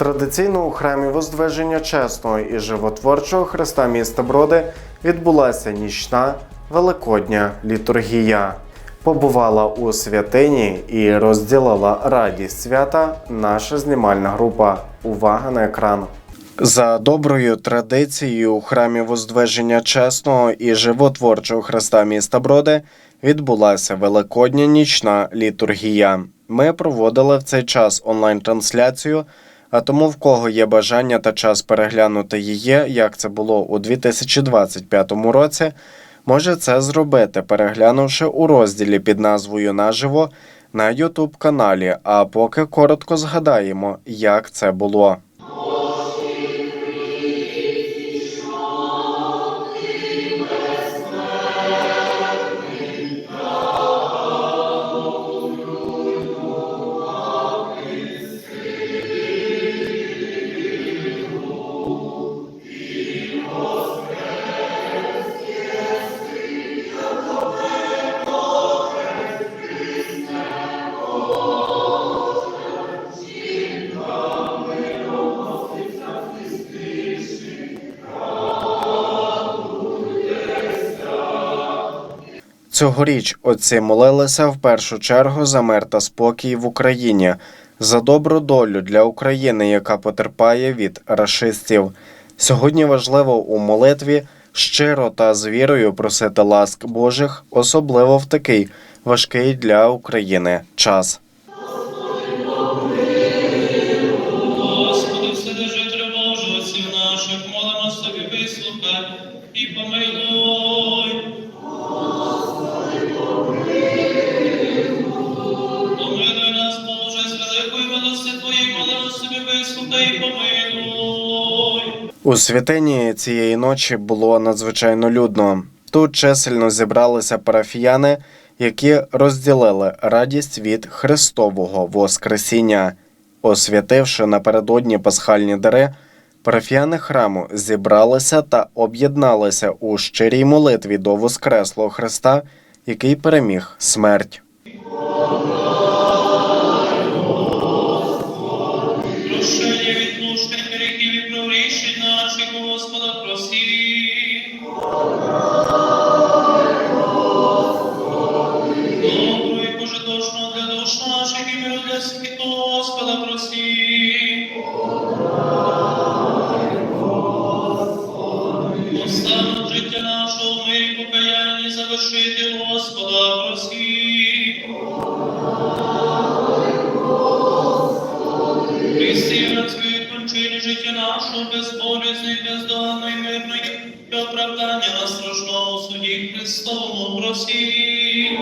Традиційно у храмі Воздвиження Чесного і Животворчого Христа міста Броди відбулася нічна великодня літургія. Побувала у святині і розділила радість свята наша знімальна група. Увага на екран. За доброю традицією у храмі Воздвиження Чесного і Животворчого Христа міста Броди відбулася великодня нічна літургія. Ми проводили в цей час онлайн-трансляцію, а тому в кого є бажання та час переглянути її, як це було у 2025 році, може це зробити, переглянувши у розділі під назвою Наживо на YouTube каналі. А поки коротко згадаємо, як це було. Цьогоріч отці молилися в першу чергу за мир та спокій в Україні, за добру долю для України, яка потерпає від рашистів. Сьогодні важливо у молитві щиро та з вірою просити ласк Божих, особливо в такий важкий для України час. Господи, Вседержителю Божий, отців наших, молимо собі, вислухай і помилуй. У святині цієї ночі було надзвичайно людно. Тут чисельно зібралися парафіяни, які розділили радість від Христового Воскресіння. Освятивши напередодні пасхальні дари, парафіяни храму зібралися та об'єдналися у щирій молитві до Воскреслого Христа, який переміг смерть. Господа просі. Життя нашого мирі покаянні завершити, Господа просі. Христі людської кончини життя нашого безболісної, бездоганної, мирної і оправдання на страшному суді Христовому просі.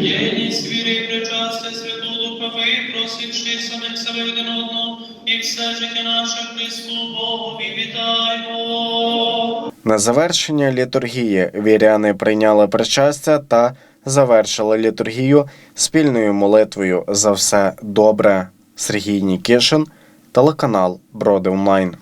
Єдність віри і причастя Святого Духа випросивши самих себе один одного і все життя наше Христу Богу вітаємо. На завершення літургії віряни прийняли причастя та завершили літургію спільною молитвою за все добре. Сергій Нікішин, телеканал Броди Онлайн.